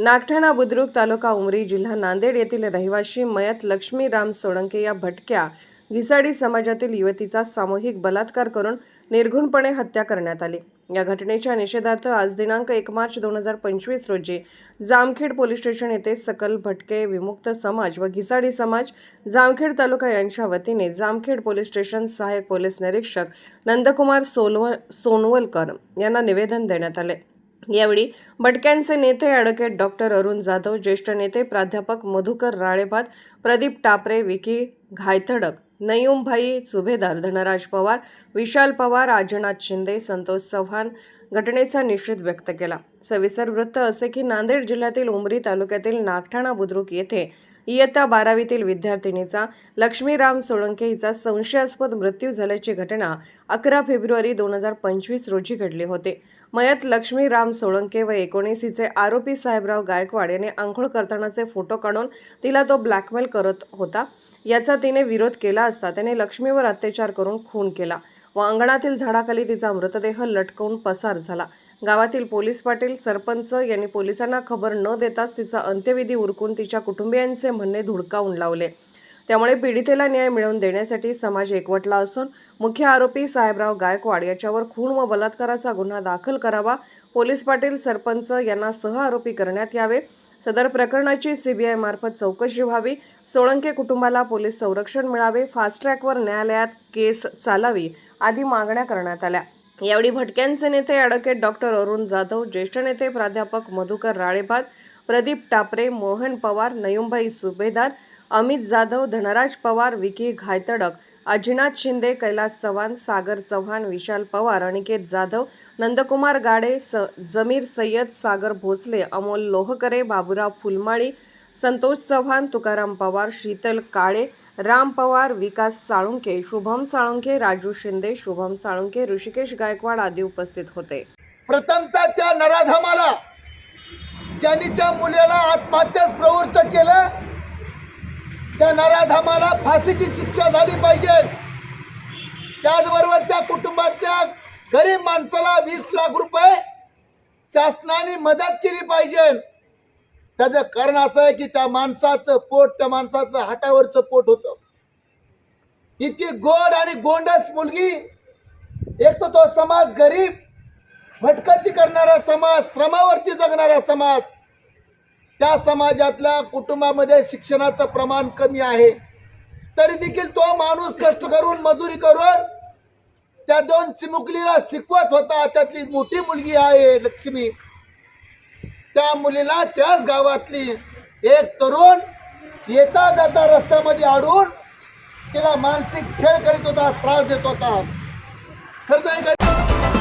नागठाणा बुद्रुक तालुका उमरी जिल्हा नांदेड येथील रहिवाशी मयत लक्ष्मी राम सोळंके या भटक्या घिसाडी समाजातील युवतीचा सामूहिक बलात्कार करून निर्घुणपणे हत्या करण्यात आली. या घटनेच्या निषेधार्थ आज दिनांक एक मार्च दोन हजार पंचवीस रोजी जामखेड पोलीस स्टेशन येथे सकल भटके विमुक्त समाज व घिसाडी समाज जामखेड तालुका यांच्या वतीने जामखेड पोलीस स्टेशन सहाय्यक पोलीस निरीक्षक नंदकुमार सोलव सोनवलकर यांना निवेदन देण्यात आले. यावेळी भटक्यांचे नेते ॲडव्होकेट डॉक्टर अरुण जाधव ज्येष्ठ नेते प्राध्यापक मधुकर राळेभात प्रदीप टापरे विकी घायथडक नयुमभाई सुभेदार धनराज पवार विशाल पवार आजनाथ शिंदे संतोष चव्हाण घटनेचा निषेध व्यक्त केला. सविस्तर वृत्त असे की नांदेड जिल्ह्यातील उमरी तालुक्यातील नागठाणा बुद्रुक येथे इयत्ता बारावीतील विद्यार्थिनीचा लक्ष्मीराम सोळंके हिचा संशयास्पद मृत्यू झाल्याची घटना अकरा फेब्रुवारी दोन हजार पंचवीस रोजी घडली होते. मयत लक्ष्मीराम सोळंके व एकोणीस हिचे आरोपी साहेबराव गायकवाड याने आंघोळ करतानाचे फोटो काढून तिला तो ब्लॅकमेल करत होता. याचा तिने विरोध केला असता त्याने लक्ष्मीवर अत्याचार करून खून केला व अंगणातील झाडाखाली तिचा मृतदेह लटकवून पसार झाला. गावातील पोलीस पाटील सरपंच यांनी पोलिसांना खबर न देताच तिचा अंत्यविधी उरकून तिच्या कुटुंबियांचे म्हणणे धुडकावून लावले. त्यामुळे पीडितेला न्याय मिळवून देण्यासाठी समाज एकवटला असून मुख्य आरोपी साहेबराव गायकवाड याच्यावर खून व बलात्काराचा गुन्हा दाखल करावा पोलीस पाटील सरपंच यांना सहआरोपी करण्यात यावे. सदर प्रकरणाची सीबीआय मार्फत चौकशी व्हावी. सोळंके कुटुंबाला पोलीस संरक्षण मिळावे. फास्ट ट्रॅकवर न्यायालयात केस चालावी आदी मागण्या करण्यात आल्या. यावेळी भटक्यांचे नेते ॲडव्होकेट डॉक्टर अरुण जाधव ज्येष्ठ नेते प्राध्यापक मधुकर राळेभात प्रदीप टापरे मोहन पवार नयुमभाई सुभेदार अमित जाधव धनराज पवार विकी घायतडक अजिनाथ शिंदे कैलास चव्हाण सागर चव्हाण विशाल पवार अनिकेत जाधव नंदकुमार गाडे स जमीर सय्यद सागर भोसले अमोल लोहकरे बाबुराव फुलमाळी संतोष चव्हाण तुकाराम पवार शीतल काळे राम पवार विकास साळुंके शुभम साळुंके राजू शिंदे शुभम साळुंके ऋषिकेश गायकवाड आदी उपस्थित होते. प्रथमता त्या नराधमाला ज्यांनी त्या मुलीला आत्महत्याच प्रवृत्त केलं त्या नराधमाला फाशीची शिक्षा झाली पाहिजे. त्याचबरोबर त्या कुटुंबातल्या गरीब माणसाला वीस लाख रुपये शासनाने मदत केली पाहिजे. त्याचं कारण असं आहे की त्या माणसाचं पोट त्या माणसाचं हातावरचं पोट होतं. इतकी गोड आणि गोंडस मुलगी एक तर तो समाज गरीब भटकती करणारा समाज श्रमावरती जगणारा समाज त्या समाजातल्या कुटुंबामध्ये शिक्षणाचं प्रमाण कमी आहे. तरी देखील तो माणूस कष्ट करून मजुरी करून त्या दोन चिमुकलीला शिकवत होता. त्यातली मोठी मुलगी आहे लक्ष्मी. त्या मुलीला त्याच गावातली एक तरुण येता जाता रस्त्यामध्ये अडून तिला मानसिक खेळ करीत होता त्रास देत होता. खरं तर